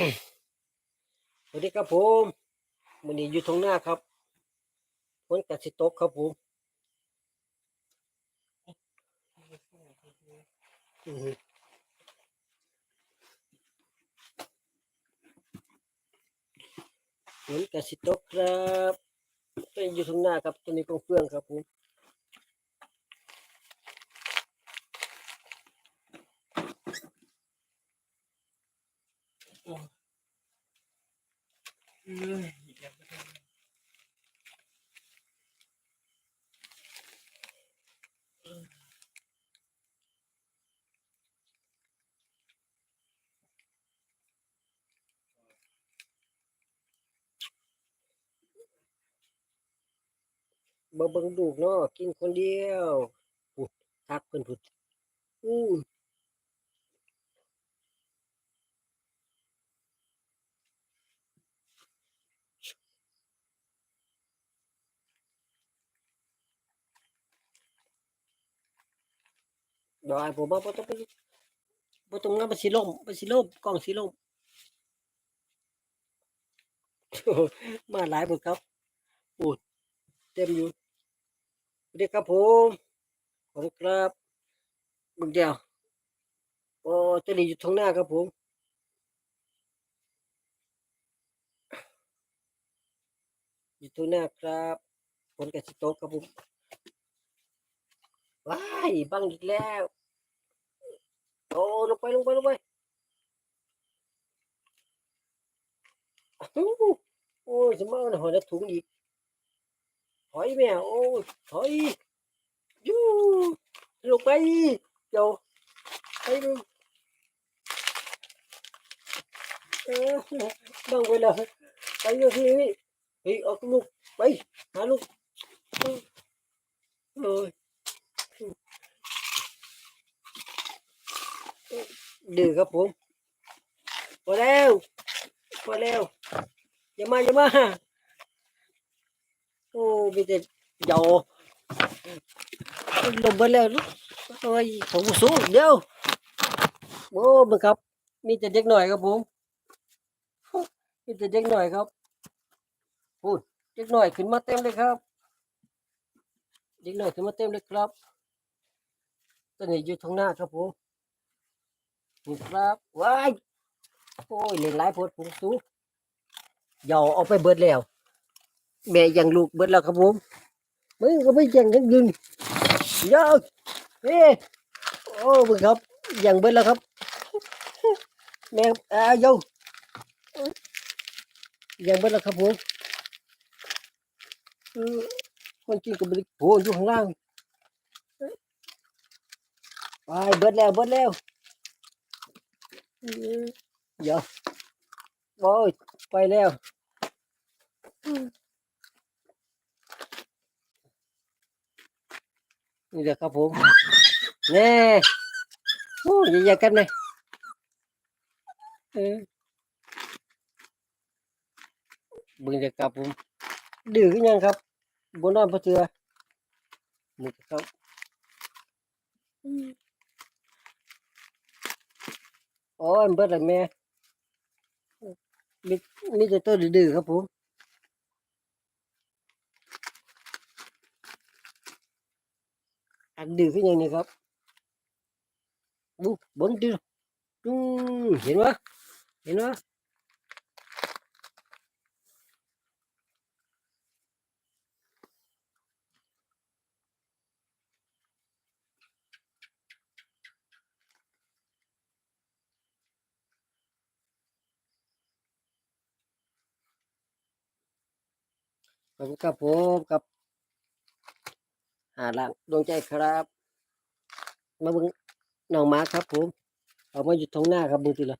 สวัสดีครับผมวันนี้อยู่ตรงหน้าครับฝนกัสิตกครับผมฝนกัสิตกครับตัวนี้อยู่ตรงหน้าครับตัวนี้กองเฟืองครับผม บ่เบิ่งลูกเนาะกินคนเดียวพุดทักเพิ่นพุดอู้ บ่ให้ผมมาบ่ต้องไปบ่ต้องงานมันสิล่มมันสิล่มกล้องสิล่มมาหลายหมดครับอูดเต็มอยู่สวัสดีครับผมขอบครับมึงเดียวโอ้ตัวนี้อยู่ตรงหน้าครับผมอยู่ตรงหน้าครับฝนกับสิโตกครับผมว้ายบังอีกแล้ว โอ้ลงไปลงไปลงไปโอ้ยจะมาหอยละถุงอีกถอยแม่โอ้ยถอยยูลงไปเดี๋ยวไปดูเออบังไปแล้วไปอยู่ที่นี่เฮ้ยเอาลูกไปหาลูกเออเอ้ย ดื้อครับผมพอแล้วพอแล้วอย่ามาอย่ามาโอ้มีแต่เหยาลงไปแล้วลูกโอ้ยผมสู้เดี๋ยวโอ้มึงครับ มีแต่เด็กหน่อยครับผมมีแต่เด็กหน่อยครับพูดเด็กหน่อยขึ้นมาเต็มเลยครับ เด็กหน่อยขึ้นมาเต็มเลยครับตอนนี้อยู่ทางหน้าครับผม นี่ครับว้ายโอ้ยเล่นหลายโพดผมสู้เหยาเอาไปเบิดแล้ว แม่ยังลูกเบิดแล้วครับผมมึงก็ไม่ยังยังดึงยอะเฮ้โอ้มึงครับยังเบิดแล้วครับ แม่อาโยยังเบิดแล้วครับผมเออคนกินก็ไม่ได้โอ้อยู่ข้างล่างไปเบิดแล้วเบิดแล้ว เออเดี๋ยวโอ้ยไปแล้วนี่แหละครับผมแน่โอ้ยอย่ากันเลยเออเบึงจะครับผมดื้อขึ้นยังครับบนนอนพระเจือนี่ครับ โอ้ยมันเบิดอันแม่มีมีแต่ตัวดื้อครับผมอันดื้อขึ้นยังนี่ครับบุบนดื้อเห็นไหมเห็นไหม อบคุณครับผมกับหาลังดวงใจครับ มาบิ่งน้องหมาครับผมเอามาอยู่ตรงหน้าครับบิ่งทีละ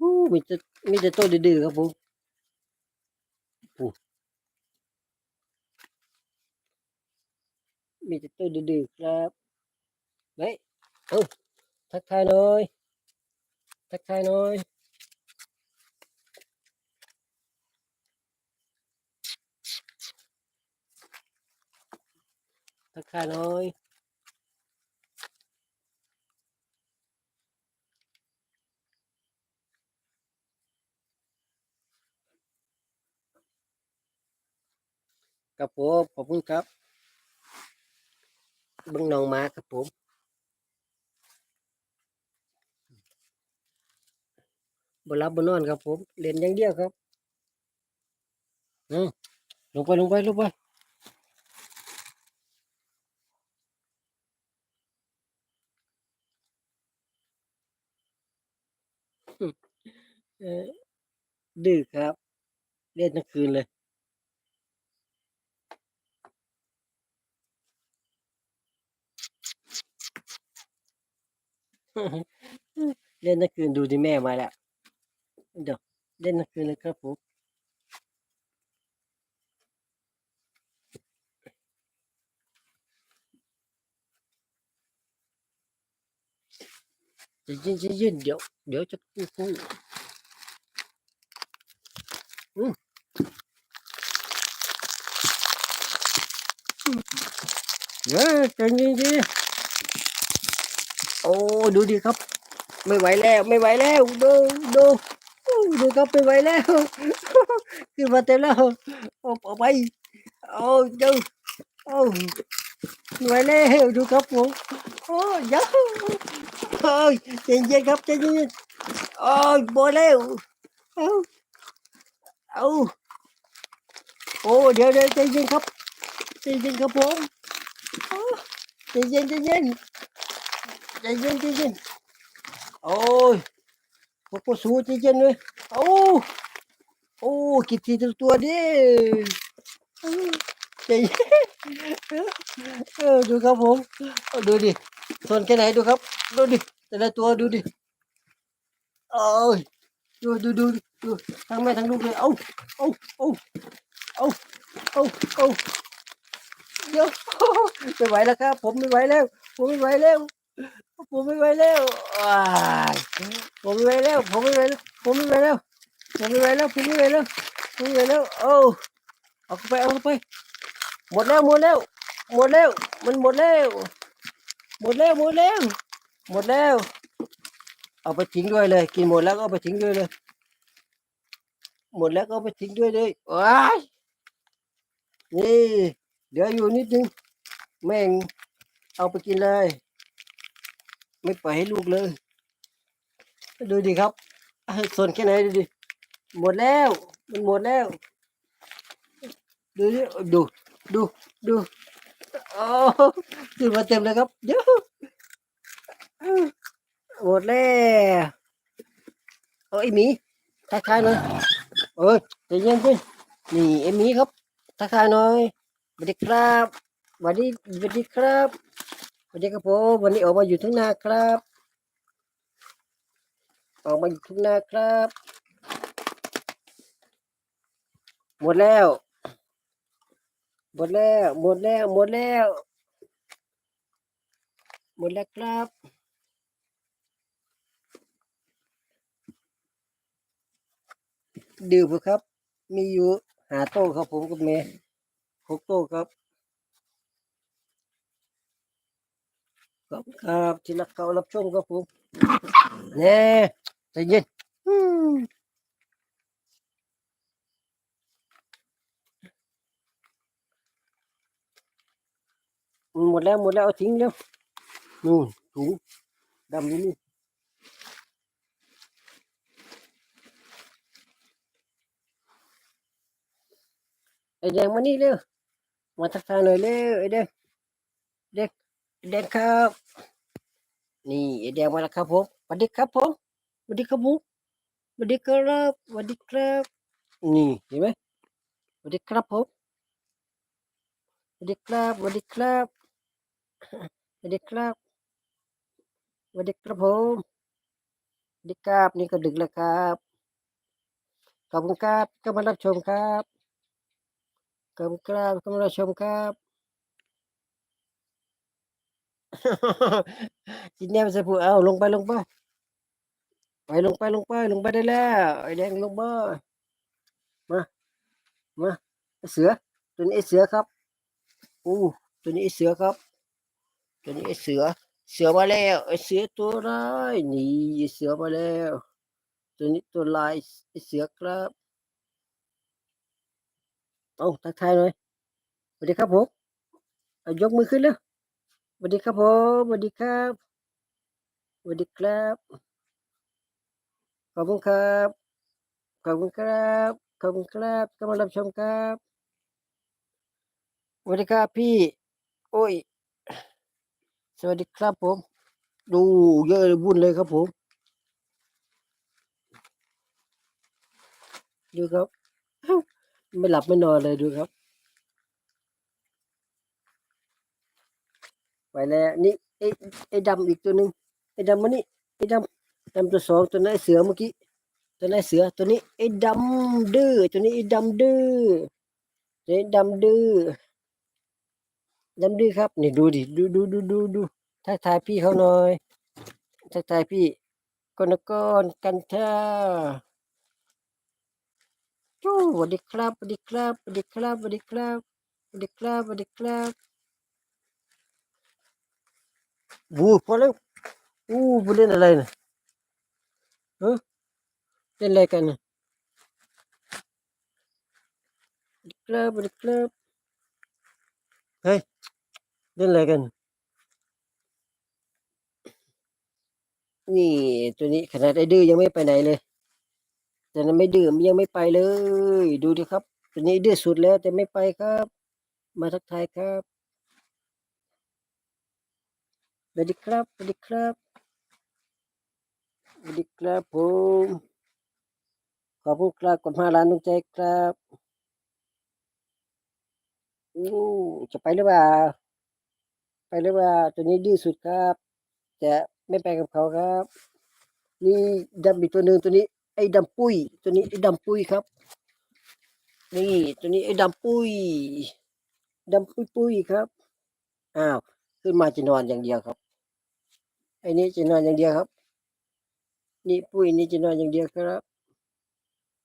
อู้มีแต่มีแต่ตัวดื้อครับผมมีแต่ตัวดื้อครับเฮ้ยเอ้าทักทายหน่อยทักทายหน่อย ทักทายน้อยครับผมขอบคุณครับบึงนองมาครับผมบรับบนนอนครับผมเรียนอย่างเดียวครับอืมลงไปลงไปลงไป ดื้อครับ เล่นทั้งคืนเลย เล่นทั้งคืนดูดิแม่มาแล้วเดี๋ยวเล่นทั้งคืนเลยครับผมจะยินจะยินเดี๋ยวเดี๋ยวจะกู้กู้ อืมอืมเฮ้ยใจเย็นดิโอ้ดูดิครับ ไม่ไหวแล้วไม่ไหวแล้วดูดูดูครับไม่ไหวแล้วขึ้นมาเต็มแล้วเอาเอาไปเอาดูเอาไม่ไหวแล้วดูครับผมโอ้ยาโอ้ยใจเย็นครับใจเย็นโอ้ยบอแล้ว เอาโอ้เดี๋ยวเดี๋ยวใจเย็นครับใจเย็นครับผมใจเย็นใจเย็นใจเย็นใจเย็นโอ้ยพวกกูสู้จริงๆเลยโอ้โอ้คิดทีตัวตัวดิใจเย็นเออดูครับผมดูดิส่วนแค่ไหนดูครับ ดูดิแต่ละตัวดูดิโอ้ย ดูดูดูดูทั้งแม่ทั้งลูกเลยเอาเอาเอาเอาเอาเอาเดี๋ยวไม่ไหวแล้วครับ ผมไม่ไหวแล้ว ผมไม่ไหวแล้ว ผมไม่ไหวแล้วผมไม่ไหวแล้ว ผมไม่ไหวแล้วผมไม่ไหวแล้วผมไม่ไหวแล้วผมไม่ไหวแล้วผมไม่ไหวแล้วเอาเอาเข้ไปเอาเข้าไป หมดแล้วหมดแล้วหมดแล้ว มันหมดแล้ว หมดแล้วหมดแล้วหมดแล้ว เอาไปทิ้งด้วยเลย กินหมดแล้วก็ไปทิ้งด้วยเลย หมดแล้วก็ไปทิ้งด้วยเลยว้ายนี่เดี๋ยวอยู่นิดนึง แม่ง เอาไปกินเลย ไม่ปล่อยให้ลูกเลย ดูดิครับส่วนแค่ไหนดูดิ หมดแล้ว มันหมดแล้ว ดูดิดูดูดูโอ้ขึ้นมาเต็มเลยครับ เดี๋ยว หมดแล้วเอาไอ้หมีทักทายหน่อยเอ้ยใจเย็นสินี่ไอ้หมีครับทักทายหน่อยสวัสดีครับสวัสดีสวัสดีครับสวัสดีครับผมวันนี้ออกมาอยู่ทุ่งนาครับ ออกมาอยู่ทุ่งนาครับ หมดแล้ว หมดแล้ว หมดแล้ว หมดแล้ว หมดแล้วครับ ดื่มเถอะครับ มีอยู่หาโต๊ะครับผมกับเมย์หกโต๊ะครับขอบคุณครับที่รักเขารับชมครับผมเน่ใจเย็นอืมหมดแล้วหมดแล้วเอาทิ้งแล้วนู่นถุงดำอยู่นี่ แดงมานี่เร็วมาทักทายหน่อยเร็วไอแดงเด็กแดงครับ นี่ไอแดงมาแล้วครับผมสวัสดีครับผมสวัสดีครับผมสวัสดีครับสวัสดีครับ นี่เห็นไหมสวัสดีครับผมสวัสดีครับสวัสดีครับสวัสดีครับสวัสดีครับผมสวัสดีครับนี่ก็ดึกแล้วครับขอบคุณครับก็มารับชมครับ ขอบคุณครับก็มารับชมครับจินแนมส่ผู้เอาลงไปลงไปไปลงไปลงไปลงไปได้แล้วไอ้แดงลงไปมามาเสือตัวนี้เสือครับอู้ตัวนี้เสือครับตัวนี้เสือ เสือมาแล้วไอ้เสือตัวร้ายนี่เสือมาแล้วตัวนี้ตัวลายไอเสือครับ เอาทักทายหน่อยสวัสดีครับผมยกมือขึ้นแล้วสวัสดีครับผมสวัสดีครับสวัสดีครับขอบคุณครับขอบคุณครับขอบคุณครับที่มารับชมครับสวัสดีครับพี่ โอ้ย สวัสดีครับผม ดูเยอะเลยวุ่นเลยครับผมดูครับ ไม่หลับไม่นอนเลยดูครับ ไปแล้ว นี่ไอ้ไอ้ดำอีกตัวหนึ่งไอ้ดำมานี่ไอ้ดำดำตัวสองตัวนั้นเสือเมื่อกี้ตัวนั้นเสือตัวนี้ไอ้ดำดื้อตัวนี้ไอ้ดำดื้อตัวนี้ดำดื้อดำดื้อครับนี่ดูดิดูดูดูดูดูทักทายพี่เขาหน่อยทักทายพี่กอนกอนกันท่าจู้สวัสดีครับสวัสดีครับสวัสดีครับสวัสดีครับสวัสดีครับสวัสดีครับวูพอแล้วอู้ผู้เล่นอะไรนะเออเล่นอะไรกันนะดีครับสวัสดีครับเฮ้ยเล่นอะไรกัน นี่ตัวนี้ขนาดไอ้ดื้อยังไม่ไปไหนเลย แต่นั้นไม่ดื้อมันยังไม่ไปเลย ดูดิครับตัวนี้ดื้อสุดแล้ว แต่ไม่ไปครับ มาทักทายครับสวัสดีครับสวัสดีครับสวัสดีครับผมขอบคุณครับกดห้าล้านดวงใจครับอู้จะไปหรือเปล่าไปหรือเปล่าตัวนี้ดื้อสุดครับแต่ไม่ไปกับเขาครับ นี่ดำอีกตัวหนึ่งตัวนี้ ไอ้ดำปุ้ย ตัวนี้ไอ้ดำปุ้ยครับ นี่ตัวนี้ไอ้ดำปุ้ยดำปุ้ยปุ้ยครับอ้าวขึ้นมาจะนอนอย่างเดียวครับไอ้นี้จะนอนอย่างเดียวครับ นี่ปุ้ยนี่จะนอนอย่างเดียวครับ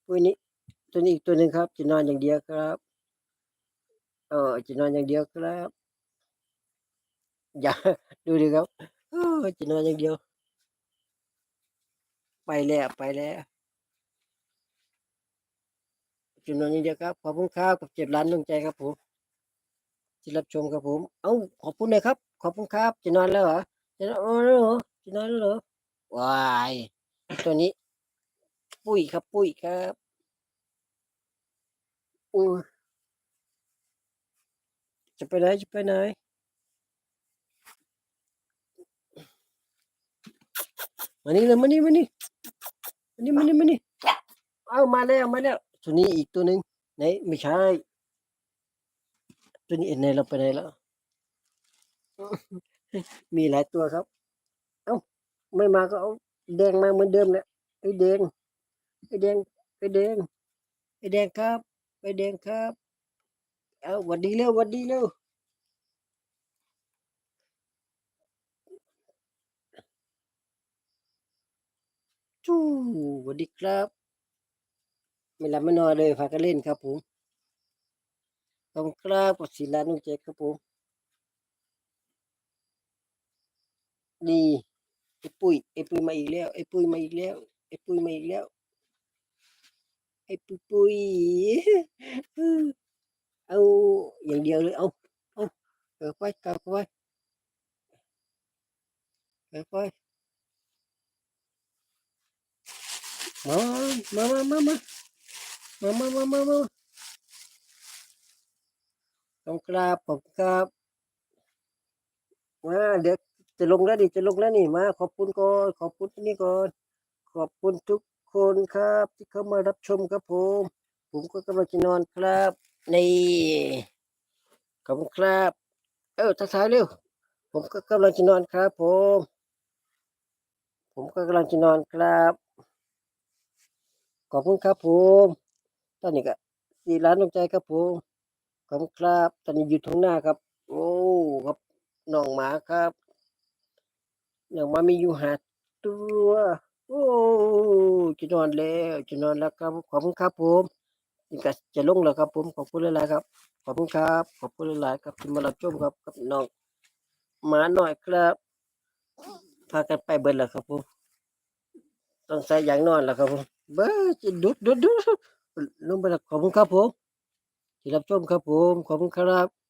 ปุ้ยนี้ตัวนี้อีกตัวหนึ่งครับ จะนอนอย่างเดียวครับเออจะนอนอย่างเดียวครับ อย่าดูดิครับจะนอนอย่างเดียว ไปแล้วไปแล้ว จะนอนอย่างเดียวครับ ขอบคุณครับกับเจ็บล้านดวงใจครับผมที่รับชมครับผม เอาขอบคุณเลยครับ ขอบคุณครับ จะนอนแล้วเหรอ จะนอนแล้วเหรอ จะนอนแล้วเหรอวาย ตัวนี้ ปุ้ยครับ ปุ้ยครับอือจะไปไหน จะไปไหนมานี่เลยมานี่มานี่มานี่มานี่มานี่เอามาแล้ว มาแล้ว ตัวนี้อีกตัวหนึ่งไหนไม่ใช่ ตัวนี้ไหนเราไปไหนแล้ว มีหลายตัวครับ เอ้าไม่มาก็เอาแดงมาเหมือนเดิมแหละไอ้แดงไอ้แดงไอ้แดงไอ้แดงครับไอ้แดงครับ เอาหวัดดีเร็วหวัดดีเร็วจู้หวัดดีครับ ไม่หลับไม่นอนเลยพากันเล่นครับผมขอบคุณครับกดสีล้านนุ่งเจ๊ครับผมดีไอ้ปุ้ยไอ้ปุ้ยมาอีกแล้วไอ้ปุ้ยมาอีกแล้วไอ้ปุ้ยมาอีกแล้วไอ้ปุ้ยปุ้ยเอาอย่างเดียวเลยเอาเอาเกิดไปเกิดไปเกิดไปมามามามามา มามามามามาขอบคุณครับขอบคุณครับมาเดี๋ยวจะลงแล้วดิจะลงแล้วนี่มา ขอบคุณก่อนขอบคุณที่นี่ก่อนขอบคุณทุกคนครับ ที่เข้ามารับชมครับผม ผมก็กำลังจะนอนครับนี่ขอบคุณครับ เออทักทายเร็วผมก็กำลังจะนอนครับ ผม ผมก็กำลังจะนอนครับขอบคุณครับผม ตอนนี้ก็สี่ล้านดวงใจครับผมขอบครับ ตอนนี้อยู่ทางหน้าครับ โอ้ครับน้องหมาครับน้องหมามีอยู่หาตัวโอ้จะนอนแล้วจะนอนแล้วครับขอบคุณครับผมนี่ก็จะลงแล้วครับ ผมขอบคุณหลายๆครับ ขอบคุณครับ ขอบคุณหลายๆครับที่มารับชมครับกับน้องหมาหน่อยครับพากันไปเบิร์ดแล้วครับผมต้องใส่ยางนอนแล้วครับผมเบ้อจะดุดดุดดุด ลงไปแล้วขอบคุณครับผมที่รับชมครับผม ขอบคุณครับ